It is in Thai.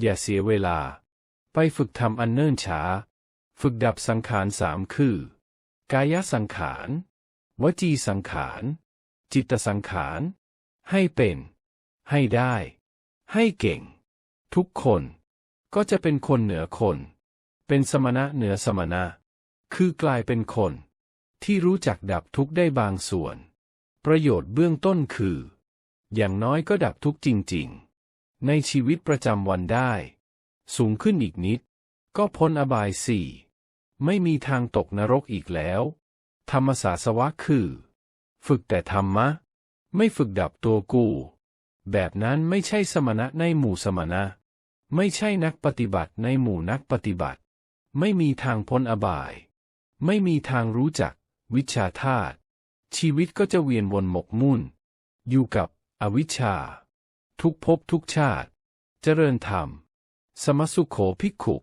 อย่าเสียเวลา ไปฝึกทำอันเนิ่นช้า ฝึกดับสังขารสามคือ กายสังขาร วจีสังขาร จิตสังขาร ให้เป็น ให้ได้ ให้เก่ง ทุกคนก็จะเป็นคนเหนือคน เป็นสมณะเหนือสมณะ คือกลายเป็นคน ที่รู้จักดับทุกได้บางส่วน ประโยชน์เบื้องต้นคือ อย่างน้อยก็ดับทุกจริง ๆ ในชีวิตประจำวันได้ สูงขึ้นอีกนิด ก็พ้นอบายสี่ ไม่มีทางตกนรกอีกแล้ว ธรรมศาสวะคือ ฝึกแต่ธรรมะ ไม่ฝึกดับตัวกู แบบนั้นไม่ใช่สมณะในหมู่สมณะ ไม่ใช่นักปฏิบัติในหมู่นักปฏิบัติ ไม่มีทางพ้นอบาย ไม่มีทางรู้จัก วิชาธาตุชีวิตก็จะเวียนวนหมกมุ่น อยู่กับอวิชชา ทุกภพทุกชาติ เจริญธรรม สมสุขโขภิกขุ